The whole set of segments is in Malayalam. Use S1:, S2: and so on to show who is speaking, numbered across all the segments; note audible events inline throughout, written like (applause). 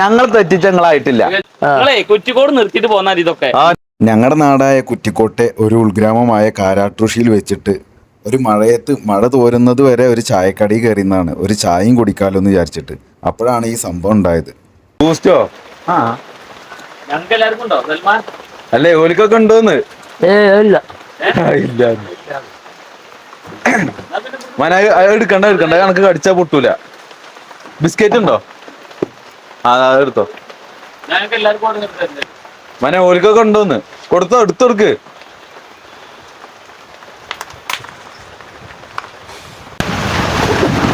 S1: ഞങ്ങൾ
S2: തെറ്റിച്ചങ്ങളായിട്ടില്ല. കുറ്റിക്കോട് നിർത്തിയിട്ട് പോന്നാൽ ഇതൊക്കെ.
S3: ഞങ്ങളുടെ നാടായ കുറ്റിക്കോട്ടെ ഒരു ഉൾഗ്രാമമായ കാരാട്ടുഷിയിൽ വെച്ചിട്ട് ഒരു മഴയത്ത് മഴ തോരുന്നത് വരെ ഒരു ചായക്കടി കയറിയെന്നാണ് ഒരു ചായയും കുടിക്കാലോ എന്ന് വിചാരിച്ചിട്ട്. അപ്പോഴാണ് ഈ സംഭവം ഉണ്ടായത്.
S1: ബൂസ്റ്റോ? ആ.
S2: ഞങ്ങൾക്ക് ഉണ്ടോ സൽമാൻ?
S1: അല്ലേ ഓലിക്കൊക്കെ ഉണ്ടോന്ന്?
S4: ഇല്ല.
S1: ഇല്ല. എടുക്കണ്ട എടുക്കണ്ട. കണക്ക് കടിച്ചാ പൊട്ടൂല. ബിസ്ക്കറ്റ് ഉണ്ടോ? ആ
S2: അതെടുത്തോ
S1: മന ഓലിക്കൊക്കെ ഉണ്ടോന്ന്? കൊടുത്തോ എടുത്തു കൊടുക്ക്.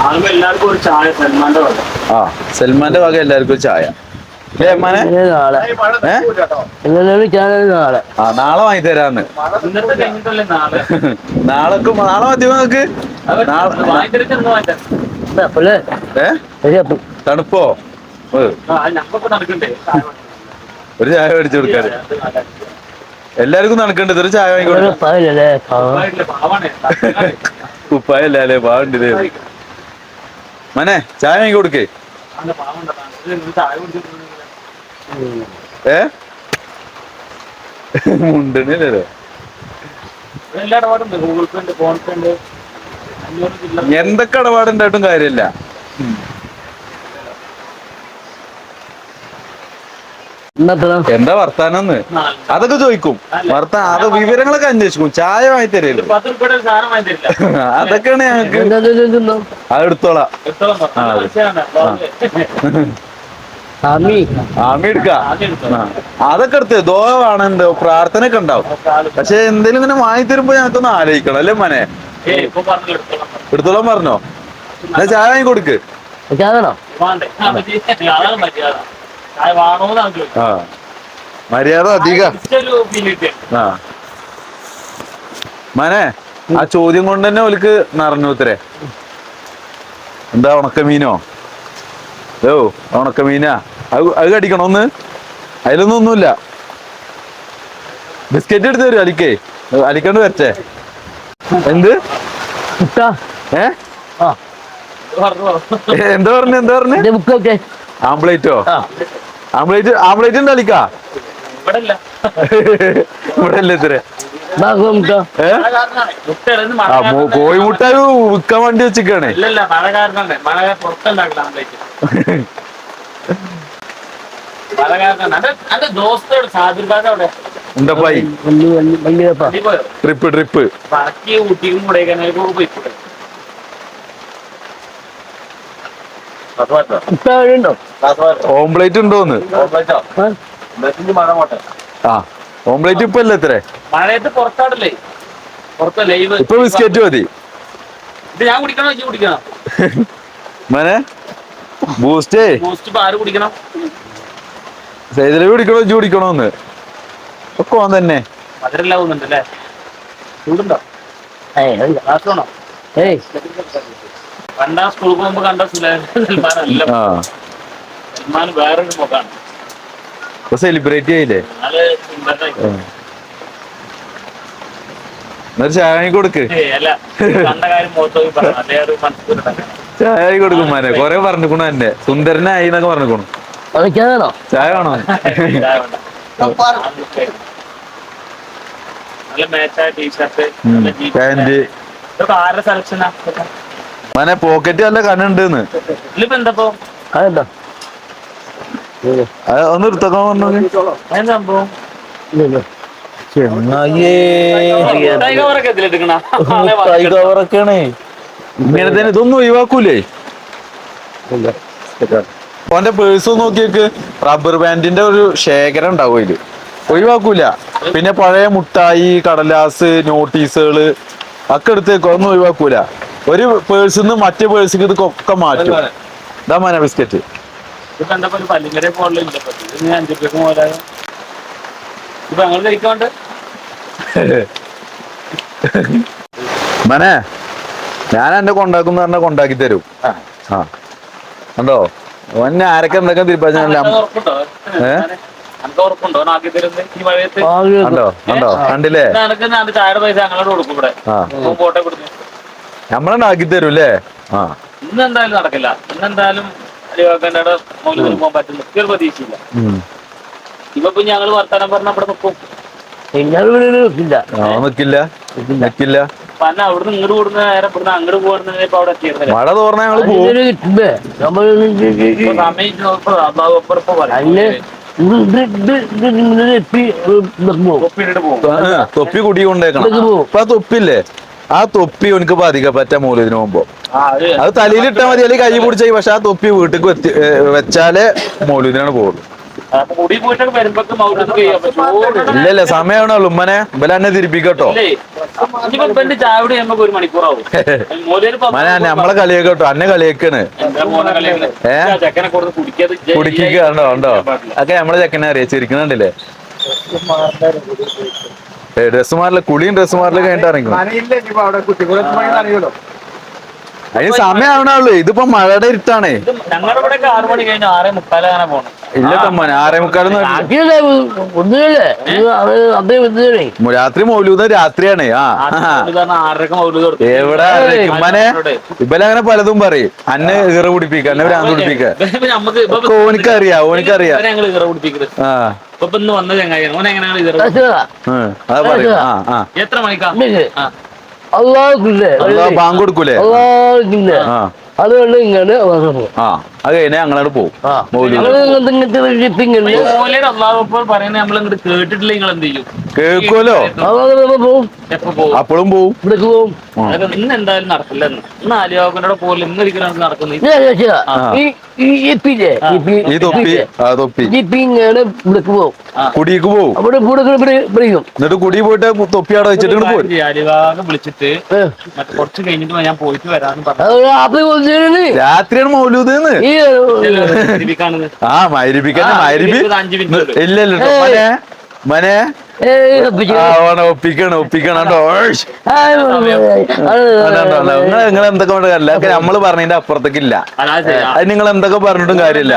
S2: ആകുമ്പോ എല്ലാവർക്കും ഒരു ചായ സൽമാന്റെ വക.
S1: ആ സൽമാന്റെ വക എല്ലാവർക്കും ഒരു ചായ.
S4: നാളെ.
S1: വാങ്ങി തരാന്ന്.
S2: ഇന്നത്തെ കഴിഞ്ഞിട്ടല്ലേ നാളെ? (laughs)
S1: നാളെ നാളെ മതി നമുക്ക് തണുപ്പോ? ഒരു ചായ മേടിച്ചു കൊടുക്കാറ് എല്ലാവർക്കും നടക്കണ്ടത് ഒരു ചായ വാങ്ങിക്കൊടുക്കുണ്ട് അല്ലേ? പാവണ്ടില്ലേ മനെ ചായ വാങ്ങി കൊടുക്കേ. ഏ? മുണ്ടണില്ലല്ലോ. എന്തൊക്കെ ഇടപാടുണ്ടായിട്ടും കാര്യമില്ല. എന്താ വർത്താനന്ന്?
S2: നാല്.
S1: അതൊക്കെ ചോദിക്കും. വർത്താൻ അത് വിവരങ്ങളൊക്കെ അന്വേഷിക്കും. ചായ വാങ്ങി തരല്ലോ. (laughs) അതൊക്കെയാണ് ഞങ്ങക്ക് അത് എടുത്തോളാം. അതൊക്കെ എടുത്ത് ദോ വേണുണ്ട് പ്രാർത്ഥന ഒക്കെ ഉണ്ടാവും പക്ഷെ എന്തെങ്കിലും ഇങ്ങനെ വാങ്ങി തരുമ്പോ ഞങ്ങൾക്കൊന്ന് ആലോചിക്കണം അല്ലേ മനെ?
S2: എടുത്തോളാം. പറഞ്ഞു.
S1: ചായ വാങ്ങി കൊടുക്ക്.
S2: ചായ.
S1: ആ മര്യാദ. അധികം. ആ മനെ ആ ചോദ്യം കൊണ്ട് തന്നെ ഒലിക്ക് നിറഞ്ഞു ഉത്തരേ. എന്താ ഉണക്കമീനോ? ഓ ഉണക്കമീനാ. അത് അത് കടിക്കണോ ഒന്ന്? അതിലൊന്നും ഒന്നുമില്ല. ബിസ്ക്കറ്റ് എടുത്ത് തരും അലിക്കേ? അലിക്കണ്ട് വരച്ചേ എന്ത്?
S4: കുട്ടാ
S1: ഏ?
S4: ആ.
S1: എന്താ പറഞ്ഞു എന്താ പറഞ്ഞു
S4: എന്റെ ബുക്കൊക്കെ
S1: ആംപ്ലേറ്റോ
S4: ആ
S1: ആംപ്ലേറ്റ് ആംപ്ലേറ്റ് ഉണ്ട് അലിക്കാ
S2: ഇവിടെ
S1: അല്ലേ ഇത്രേ
S4: ബാക്കി മുട്ടോ
S1: ഏ
S2: മഴ കാരണമാണ്. മുട്ട ഇടുന്നത് മഴ
S1: ആ മോ-
S2: കാരണമാണ്.
S1: കോഴിമുട്ട വിൽക്കാൻ വേണ്ടി വെച്ചിക്കാണേ
S2: ഇല്ലല്ല മഴ കാരണമാണ് മഴ പുറത്തുണ്ടാക്കില്ല ആംബ്ലേറ്റ് മഴ കാരണം അന്റെ അന്റെ ദോസ്തോട് സാധുർബാഗ് അവിടെ
S1: ഉണ്ടപ്പായി
S4: വലിയ വലിയ വലിയപ്പാ
S2: നീ പോയോ
S1: ട്രിപ്പ് ട്രിപ്പ്
S2: ബാക്കി ഊട്ടിക്കും കൊടൈക്കനാലിലും പോയിക്കൂടെ
S4: കുട്ട ഉണ്ടോ
S1: ഓംപ്ലേറ്റ് ഉണ്ടോന്ന്? ആ ഓംപ്ലേറ്റ് ഇപ്പൊ അല്ലേ ഇത്രേ?
S2: മഴയത്ത് പുറത്താടല്ലേ ലൈവ്.
S1: ഇപ്പൊ ബിസ്ക്കറ്റ് മതി.
S2: ഇത് ഞാൻ കുടിക്കണോ? ഇജ്ജ് കുടിക്കണം?
S1: മനെ? ബൂസ്റ്റേ
S2: ആര് കുടിക്കണം?
S1: ഇജ്ജ് കുടിക്കണോന്ന്? ഒക്കെ ഓൻ തന്നെ.
S2: അല്ലേ ചൂടുണ്ടോ?
S4: ഏയ് ഇല്ല.
S2: ഗ്ലാസ് വേണോ
S4: ഏയ്
S2: പണ്ടാ സ്കൂൾ പോകുമ്പോ കണ്ട സൽമാൻ വേറൊരു മുഖാണ്.
S1: സെലിബ്രേറ്റ് ചെയ്യില്ലേ. എന്നൊരു ചായ കൊടുക്ക്. ചായ കൊടുക്കും മനെ കൊറേ പറഞ്ഞിക്കണു എന്നെ. സുന്ദരനായി എന്നൊക്കെ പറഞ്ഞിക്കണു.
S4: അത് ചാകണോ
S1: ചായ വേണോ?
S2: നല്ല മാച്ചായ ടീഷർട്ട്.
S1: പാന്റ്
S2: ഇതൊക്കെ ആരുടെ സെലക്ഷനാ
S1: മനെ പോക്കറ്റ് നല്ല അത് ഒന്ന് എടുത്തൊക്കെ പറഞ്ഞു
S2: എന്താ സംഭവം?
S4: ഇല്ല
S2: മുട്ടായി കവറൊക്കെ ഇതിലെടുക്കണ ആളെ വാങ്ങിക്കണം.
S1: കവറൊക്കെയാണേ ഇങ്ങനെ തന്നെ ഇതൊന്നും ഒഴിവാക്കൂലേ? ഓന്റെ പേഴ്സ് നോക്കിയേക്ക് റബ്ബർ ബാൻഡിന്റെ ഒരു ശേഖരം ഉണ്ടാവും ഇതിൽ ഒഴിവാക്കൂല. പിന്നെ പഴയ മുട്ടായി കടലാസ് നോട്ടീസുകൾ ഒക്കെ എടുത്തേക്കോ ഒന്നും ഒഴിവാക്കൂല. ഒരു പേഴ്സിൽ നിന്ന് മറ്റേ പേഴ്സിക്ക് ഒക്കെ മാറ്റും. ഇതാ മന ബിസ്ക്കറ്റ്
S2: ഇത് (laughs)
S1: മനെ ഞാൻ എന്നെ കൊണ്ടാക്കുന്ന പറഞ്ഞ കൊണ്ടാക്കി തരും. ആ. കണ്ടോ? ഓന്നെ ആരൊക്കെ എന്തൊക്കെ തിരിപ്പാച്ചല്ല
S2: ഉറപ്പുണ്ടോ?
S1: ഏ?
S2: അനക്ക് ഉറപ്പുണ്ടോ? ആക്കി തരുന്നത് ഈ മഴയത്ത്
S4: ആകെ
S1: കണ്ടോ? കണ്ടോ? കണ്ടില്ലേ? നമ്മളെന്നെ ആക്കി തരും അല്ലേ ആ.
S2: ഇന്ന് എന്തായാലും നടക്കില്ല. ഇന്ന് എന്തായാലും അലിവാക്കാന്റെ മൗലൂദിന് പോകാൻ പറ്റും. ഒരു പ്രതീക്ഷയില്ല. ഇപ്പൊ ഇപ്പൊ ഞങ്ങൾ വർത്താനം പറഞ്ഞ അവിടെ നിൽക്കും
S4: നിൽക്കില്ല
S1: ആ നിക്കില്ല? നിക്കില്ല.
S2: പന്ന അവിടുന്ന് ഇങ്ങോട്ട് കൂടുന്ന നേരം ഇവിടുന്ന് അങ്ങോട്ട് പോകുന്ന ഇപ്പൊ അവിടെ എത്തിയിരുന്നില്ല.
S1: മഴ തോർന്ന
S4: എത്തി
S2: പോകും.
S1: ആ, തൊപ്പി കുടി കൊണ്ടേക്കണം.
S4: ഇതൊക്കെ പോവും.
S1: ഇപ്പൊ ആ തൊപ്പില്ലേ ആ തൊപ്പി എനിക്ക് ബാധിക്കാൻ പറ്റ മൂലതിന് പോകുമ്പോ
S2: ആ, അത്
S1: തലയിലിട്ടാ മതി അല്ലെങ്കിൽ കൈ പിടിച്ചായി പക്ഷെ ആ തൊപ്പി വീട്ടിൽ വെത്തി വെച്ചാലേ മൗലൂദിനാണ് പോകുള്ളൂ ഇല്ലല്ല സമയമാണല്ലോ ഉമ്മനെ. ഇവലെ എന്നെ തിരിപ്പിക്കട്ടോ. മനെ നമ്മളെ കളിയാക്കട്ടോ. അന്നെ
S2: കളിയാക്കാണ്.
S1: ഏ?
S2: ആ ചെക്കനെ കൊടുത്ത് കുടിക്കാതെ ഇജ്ജ്
S1: കുടിക്കുക കണ്ടോ കണ്ടോ? ഒക്കെ നമ്മളെ ചെക്കനെ അറിയാം. ചിരിക്കുന്നുണ്ടല്ലേ ഏ ഡ്രസ് മാറില്ല കുളിയും ഡ്രസ് മാറില്ല കഴിഞ്ഞിട്ട് ഇറങ്ങി അതിന് സമയമാവണുള്ളൂ ഇതിപ്പോ മഴയുടെ ഇരുട്ടാണേ.
S2: ഇത് ഞങ്ങളുടെ ഇവിടെ ആറ് മണി കഴിഞ്ഞു ആറേ മുക്കാലങ്ങനെ പോണം.
S1: ഇല്ല തമ്മനെ ആറേ മുക്കാലൊന്നും രാത്രി മൗലൂദ രാത്രിയാണ് ആ. എവിടെ ഉമ്മനെ ഇവലങ്ങനെ പലതും പറയും. അന്നെ ഇറ പിടിപ്പിക്ക അന്നെ ഭ്രാന്ത് പിടിപ്പിക്ക. ഓനിക്കറിയാ ഓനിക്കറിയാ. ആ.
S2: ഇപ്പൊ വന്ന
S1: ആ
S2: എത്ര മണിക്കാ?
S4: അള്ളാഹ്
S1: അള്ളാഹ് ബാങ്ക് കൊടുക്കൂലേ? ആ.
S4: അതുകൊണ്ട് ഇങ്ങനെ വന്നു.
S1: അത് കഴിഞ്ഞാൽ ഞങ്ങളോട് പോകും
S2: പറയുന്നത് നമ്മൾ ഇങ്ങോട്ട് കേട്ടിട്ടില്ല നിങ്ങൾ എന്ത് ചെയ്യും
S1: കേൾക്കുമല്ലോ അപ്പോഴും പോവും.
S4: ഇവിടേക്ക് പോവും.
S2: ഇന്ന് എന്തായാലും നടക്കില്ല ഇന്ന്. പോലെ ഇന്ന് ഒരിക്കലും നടക്കുന്നത്
S1: കുടിക്ക് പോവും. എന്നിട്ട് കുടി പോയിട്ട് തൊപ്പി അവിടെ വെച്ചിട്ട്
S2: പോയി വിളിച്ചിട്ട് കുറച്ച് കഴിഞ്ഞിട്ട് ഞാൻ പോയിട്ട് വരാന്ന് പറഞ്ഞു.
S1: രാത്രിയാണ് മൗലൂദ് ആ മൈരിപ്പിക്കന്നെ മൈരിപ്പി. ഇല്ല ഇല്ല ട്ടോ. മനെ. മനെ. ഒപ്പിക്കണം ഒപ്പിക്കണം നിങ്ങൾ നിങ്ങൾ എന്തൊക്കെ കൊണ്ട് കാര്യമില്ല? അതൊക്കെ നമ്മൾ പറഞ്ഞതിന്റെ അപ്പുറത്തേക്ക് ഇല്ല
S2: അതാ
S1: നിങ്ങൾ എന്തൊക്കെ പറഞ്ഞിട്ടും കാര്യമില്ല.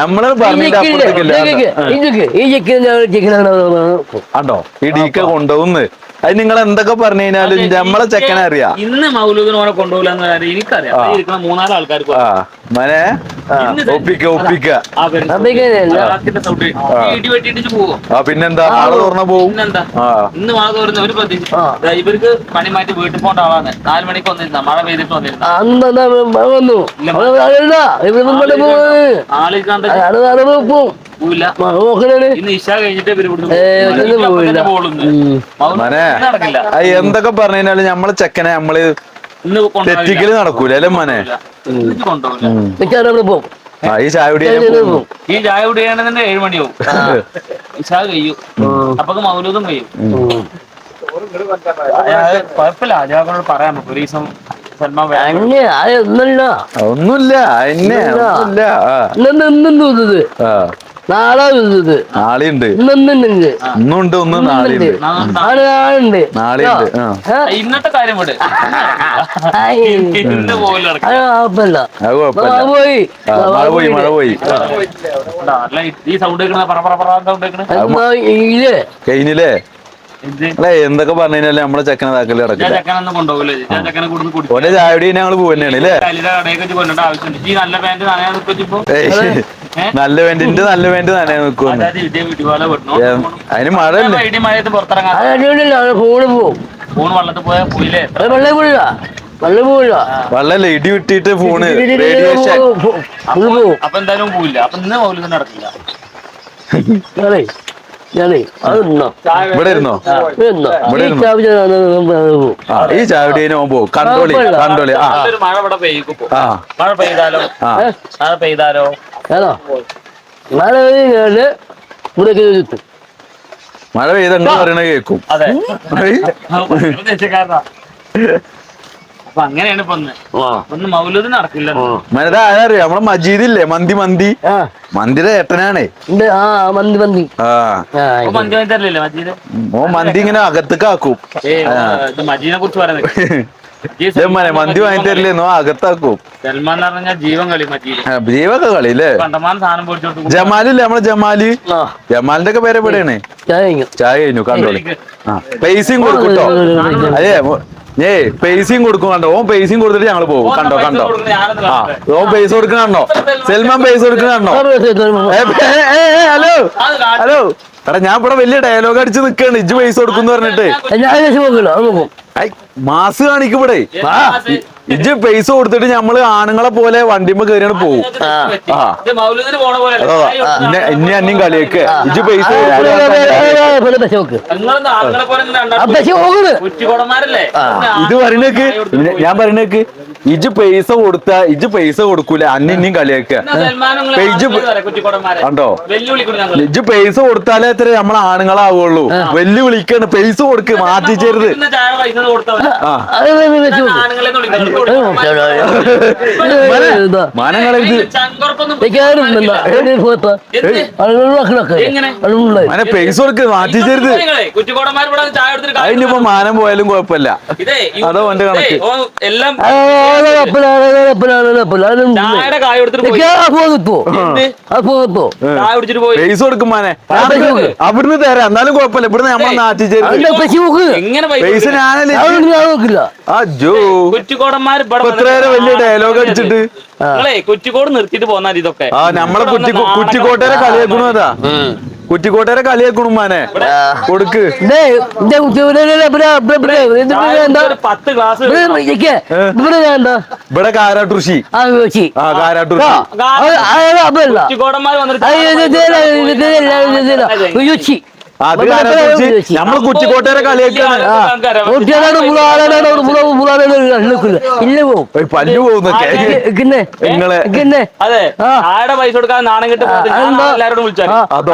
S1: നമ്മൾ
S4: ഈ
S1: പറഞ്ഞതിന്റെ
S4: ചെക്കില്ലേ?
S1: അപ്പുറത്തേക്കില്ല
S4: ചെക്കിക്ക്, ഈ
S1: ഡീക്ക കൊണ്ടുപോകുന്ന്. അത് നിങ്ങൾ എന്തൊക്കെ പറഞ്ഞു കഴിഞ്ഞാലും നമ്മളെ ചെക്കനെ അറിയാം.
S2: ഇന്ന് മൗലൂദിനോടെ കൊണ്ടുപോകില്ലെന്ന് എനിക്കറിയാം. മൂന്നാൽ ആൾക്കാർക്ക്
S1: ആ മനെ ഒപ്പിക്ക ഒപ്പിക്ക. പിന്നെന്താ? ആൾ തുറന്ന പോവും.
S2: പിന്നെന്താ?
S1: ആ.
S2: ഇന്ന് മഴ തോരുന്ന ഒരു പ്രതീക്ഷ ദാ ഇവർക്ക് പണി മാറ്റി വീട്ടിൽ പോകേണ്ട ആളാണ്. നാല് മണിക്ക് വന്നിരുന്ന മഴ പെയ്തിട്ട് വന്നിരുന്നു.
S4: അന്ന്
S2: പോവില്ല. ഇന്ന് ഇഷ കഴിഞ്ഞിട്ട്
S1: എന്തൊക്കെ പറഞ്ഞു കഴിഞ്ഞാലും നമ്മളെ ചെക്കനെ
S2: നമ്മൾ
S1: തെറ്റിക്കൽ നടക്കൂല അല്ലേ മനെ? പോകും ഈ ചായ കുടി
S4: പോവും
S2: ഈ ചായ കുടിയാണെങ്കിൽ തന്നെ ഏഴ് മണിയാവും. ഇഷ കഴിയും. അപ്പൊ മൗലൂദും കഴിയും. കുഴപ്പമില്ല. അജാബിനോട് പറയാം. നമുക്ക് ഒരു ദിവസം സൽമാൻ വരാൻ
S4: അങ്ങനെ അതൊന്നല്ല
S1: ഒന്നുമില്ല. എന്നെ ഒന്നുമില്ല.
S4: തോന്നുന്നത് നാളെ തോന്നുന്നത്
S1: നാളെയുണ്ട്.
S4: ഇന്നുണ്ട്
S1: ഇന്നുണ്ട്. ഒന്ന് നാളെയുണ്ട്.
S4: നാളെ നാളുണ്ട്
S1: നാളെയുണ്ട് ആ.
S4: ആ,
S2: ഇന്നത്തെ കാര്യം വിട്. (laughs)
S4: പോയി.
S1: മഴ പോയി മഴ പോയി.
S2: ഈ സൗണ്ട് കേൾക്കണ പറ പറ പറ സൗണ്ട് കേൾക്കണ
S4: എന്നാ ഇല്ലേ?
S1: കഴിഞ്ഞില്ലേ? അല്ലെ എന്തൊക്കെ പറഞ്ഞു നമ്മളെ ചെക്കനെ
S2: താക്കൽ കിടക്കും.
S1: ഓന്റെ ചായ കുടി ഞങ്ങൾ പോവന്നെയാണ് അല്ലേ?
S2: നല്ല
S1: വേണ്ടി നല്ല വേണ്ടി തന്നെ
S2: നിൽക്കും
S1: അതിന്
S4: മഴ ഫോണ് പോവും.
S2: ഫോൺ വെള്ളത്തിൽ പോയാൽ പോയില്ലേ
S4: വെള്ളം പോയില്ല വെള്ളം പോയില്ല
S1: വെള്ളല്ലേ? ഇടി വിട്ടിട്ട് ഫോണ് റേഡിയേഷൻ.
S4: ഫുള്ള് പോവും.
S2: അപ്പൊ എന്തായാലും പോയില്ല അപ്പൊ ഇന്ന് മൗലിക നടക്കില്ല.
S4: ഈ
S1: ചാവിടി കണ്ടോളി കണ്ടോളി.
S2: മഴ ഇവിടെ മഴ പെയ്താലോ?
S1: ആ.
S2: മഴ പെയ്താലോ?
S4: ഏതാ മഴ പെയ്ത് ഇവിടെ ചുറ്റും.
S1: മഴ പെയ്ത. പറയണ കേക്കും
S2: അങ്ങനെയാണ് ഒന്ന്. മൗലൂദ് നടക്കില്ല.
S1: മനത ആരറിയാം നമ്മളെ മജീദ് ഇല്ലേ? മന്തി മന്തി. മന്തിയുടെ ഏട്ടനാണേ.
S4: ആ മന്തി മന്തി.
S2: അപ്പൊ പഞ്ചായത്ത് മജീദ്?
S1: ഓ മന്തി ഇങ്ങനെ അകത്തേക്ക് ആക്കും
S2: മജീദിനെ കുറിച്ച് പറയുന്നത് (laughs)
S1: ഇതേമാനെ മന്തി വാങ്ങി തരില്ലേന്നോ അകത്താക്കും.
S2: സൽമാൻ എന്ന് പറഞ്ഞാൽ ജീവൻ കളി മജീദ്
S1: ജീവൊക്കെ കളി അല്ലേ
S2: കണ്ടമാനം സാധനം
S1: ജമാലില്ലേ നമ്മളെ
S4: ജമാൽ?
S1: ജമാലിന്റെ ഒക്കെ പേര് എവിടെയാണ്?
S4: ചായ
S1: കഴിഞ്ഞു. കണ്ടോളി. ആ പൈസയും കൊടുക്കട്ടോ അതെ ഏ പൈസയും കൊടുക്കും കണ്ടോ? ഓൻ പൈസയും കൊടുത്തിട്ട് ഞങ്ങൾ പോകും. കണ്ടോ കണ്ടോ? ആ. ഓൻ പൈസ കൊടുക്കണ കണ്ടോ? സൽമാൻ പൈസ കൊടുക്കണ കണ്ടോ? ഹലോ. ഹലോ. എടാ ഞാൻ ഇവിടെ വലിയ ഡയലോഗ് അടിച്ച് നിക്കാണ്. ഇജ്ജ് പൈസ കൊടുക്കുന്നു പറഞ്ഞിട്ട്.
S4: ഞാൻ നോക്കില്ല അത് നോക്കും.
S1: ഐ മാസ് കാണിക്കും
S2: ഇജ്
S1: ഇജ്ജ് പൈസ കൊടുത്തിട്ട് നമ്മൾ ആണുങ്ങളെ പോലെ വണ്ടിമ്മ കയറിയാണ് പോകും ഇനി
S2: ഇത് മൗലൂദിന് പോണ പോലെ
S1: അതോ ഇന്നെ ഇന്നെ അന്യം കളിയൊക്കെ. ഇജ്ജ് പൈസ ഇത് പറയണേക്ക് ഞാൻ പറയണേക്ക് ഇജ്ജ് പൈസ കൊടുത്ത ഇജ് പൈസ കൊടുക്കൂല? അന്നെ ഇനിയും കളിയാക്ക പേജ്
S2: കുറ്റിക്കോടന്മാരെ.
S1: കണ്ടോ? ഇജ് പൈസ കൊടുത്താലേ എത്ര നമ്മളെ ആണുങ്ങളാവുള്ളൂ. വെല്ലുവിളിക്കാണ്. പൈസ കൊടുക്ക് മാറ്റിച്ചേരുത്? മനെ പൈസ കൊടുക്ക് മാറ്റിച്ചേരുത് അതിനിപ്പോ മാനം പോയാലും കുഴപ്പമില്ല. അതോ
S2: എന്റെ
S1: കണക്ക്?
S2: എല്ലാം
S1: അവിടുന്ന് തരാം. എന്നാലും കുഴപ്പമില്ല. ഇവിടുന്ന് നമ്മൾ പൈസ ഞാനല്ലേ അജോ.
S2: കുറ്റിക്കോടന്മാർ
S1: വലിയ ഡയലോഗ് അടിച്ചിട്ട്.
S2: നിങ്ങളെ കുറ്റിക്കോട് നിർത്തിയിട്ട് പോന്നാൽ ഇതൊക്കെ
S1: ആ നമ്മളെ കുറ്റി കുറ്റിക്കോട്ടേരെ കളിയാക്കണു അതാ കുറ്റിക്കോട്ടേരെ കളിയാക്കണു മാനെ കൊടുക്ക്
S2: പത്ത്
S4: എന്താ
S1: ഇവിടെ കാരാട്ടുഷി
S4: ആ
S1: കാരാട്ടൃഷി
S2: കുറ്റിക്കോടന്മാർ വന്നിട്ട്
S1: കുറ്റിക്കോട്ടേരെ കളിയാക്കാണ്
S4: പോവും
S1: പല്ലു പോകുന്നൊക്കെ.
S2: അതെ ആടെ പൈസ കൊടുക്കാൻ നാണം കിട്ടി പോയിട്ട് ഞാൻ എല്ലാവരോടും വിളിച്ചാൽ
S1: അതോ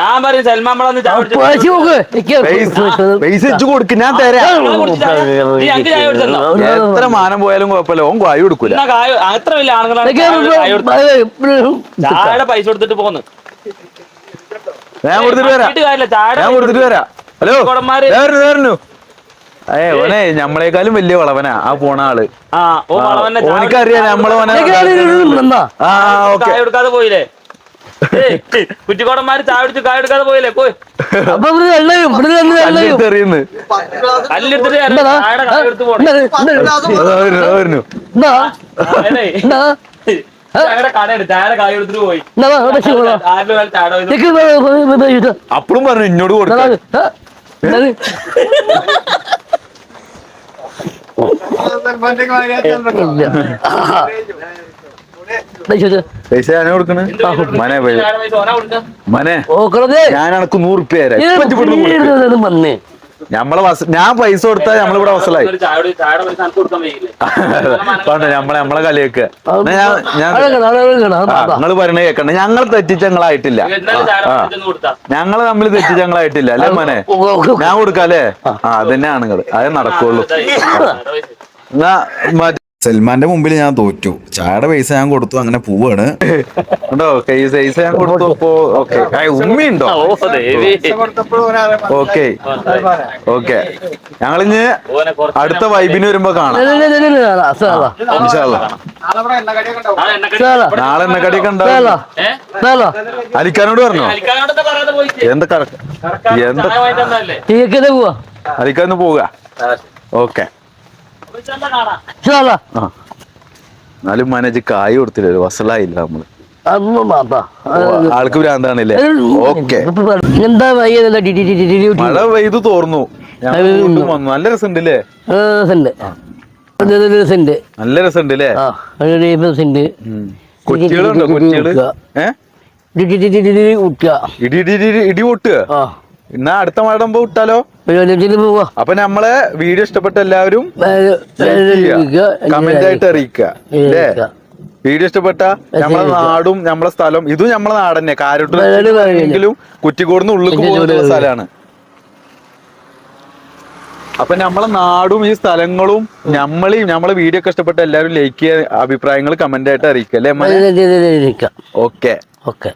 S2: ഞാൻ പറയും സൽമാൻ
S1: പൈസ കൊടുക്ക് ഞാൻ തരാം? എത്ര മാനം പോയാലും കുഴപ്പമില്ല. ഓൻ കായ് കൊടുക്കൂല.
S2: അത്ര വലിയ ആണുങ്ങളാണ് പൈസ കൊടുത്തിട്ട് പോന്ന്
S1: ഞാൻ കൊടുത്തിട്ട് വരാം. ഞാൻ കൊടുത്തിട്ട് വരാം. ഹലോ വേറൊരു ഏ ഓനെ നമ്മളെക്കാളും വലിയ വളവനാ ആ പോണ
S2: ആൾ.
S1: ഓനിക്കറിയാം നമ്മളെ ആ ഓക്കെ.
S2: കായ എടുക്കാതെ പോയില്ലേ? കുറ്റിക്കോടന്മാര് ചായ കായ എടുക്കാതെ പോയില്ലേ? പോയി. കല്ലെടുത്തിട്ട്
S1: അപ്പഴും പറഞ്ഞു ഇന്നോട് കൊടുക്കാൻ പൈസ ഞാനേ
S4: ഓക്കണതേ
S1: ഞാൻ പൈസ കൊടുത്താൽ നമ്മളിവിടെ വസലായി. (laughs) ഞമ്മളെ നമ്മളെ നമ്മളെ കളിയൊക്കെ നിങ്ങൾ പറയണ കേക്കണ്ട. ഞങ്ങൾ തെറ്റിച്ച് ഞങ്ങളായിട്ടില്ല. ഞങ്ങൾ തമ്മിൽ തെറ്റിച്ച ഞങ്ങളായിട്ടില്ല. അല്ലേ മോനെ? ഞാൻ കൊടുക്കാല്ലേ ആ അതന്നെയാണ് അത് അതേ നടക്കുള്ളൂ എന്നാ മറ്റേ
S3: സൽമാന്റെ മുമ്പിൽ ഞാൻ തോറ്റു. ചായയുടെ പൈസ ഞാൻ കൊടുത്തു അങ്ങനെ പോവാണ്.
S1: ഉണ്ടോ? സൈസ് ഞാൻ കൊടുത്തു അപ്പോ ഓക്കെ. ഉമ്മയുണ്ടോ? ഓക്കെ. ഓക്കെ. ഞങ്ങളിഞ്ഞ് അടുത്ത വൈബിന് വരുമ്പോ കാണാം. നാളെ എണ്ണക്കടിയൊക്കെ കടിയൊക്കെ ഉണ്ടാവും?
S2: ഏ?
S1: അലിക്കാനോട് പറഞ്ഞോ? എന്താ എന്താ അലിക്കാന്ന് പോവുക. ഓക്കെ
S2: വിളിച്ചാ കാണാം.
S4: സാറാ
S1: ആ എന്നാലും മനേജ് കായ് കൊടുത്തില്ല ഒരു വസലായില്ല
S4: നമ്മൾ
S1: ആൾക്ക് ഭ്രാന്താണില്ലേ ഓക്കെ
S4: എന്താ
S1: മഴ പെയ്ത് തോർന്നു നല്ല രസമുണ്ട് അല്ലേ നല്ല രസമുണ്ട് കൊച്ചികളുണ്ടോ കൊച്ചികൾ ഇടി
S4: ഇടി ഇടി ടി ഇടി ടി ടി ഉറ്റുക
S1: ഇടി ഇടി ഇടി ഇടി പൊട്ടുക
S4: ആ
S1: എന്നാ അടുത്ത മഴ
S4: ഇട്ടാലോ പോവാ
S1: അപ്പൊ നമ്മളെ വീഡിയോ ഇഷ്ടപ്പെട്ട എല്ലാവരും കമന്റ് ആയിട്ട് അറിയിക്കുക അല്ലേ വീഡിയോ ഇഷ്ടപ്പെട്ട നമ്മളെ നാടും നമ്മളെ സ്ഥലം ഇതും നമ്മളെ നാട് തന്നെ കാരോട്ടിലും കുറ്റിക്കോടുന്ന് ഉള്ളിൽ പോകുന്ന സ്ഥലമാണ് അപ്പൊ നമ്മളെ നാടും ഈ സ്ഥലങ്ങളും നമ്മളെയും നമ്മളെ വീഡിയോ ഒക്കെ ഇഷ്ടപ്പെട്ട എല്ലാവരും ലൈക്ക് ചെയ്യുക അഭിപ്രായങ്ങൾ കമന്റ് ആയിട്ട് അറിയിക്കുക അല്ലേ ഓക്കെ
S4: ഓക്കെ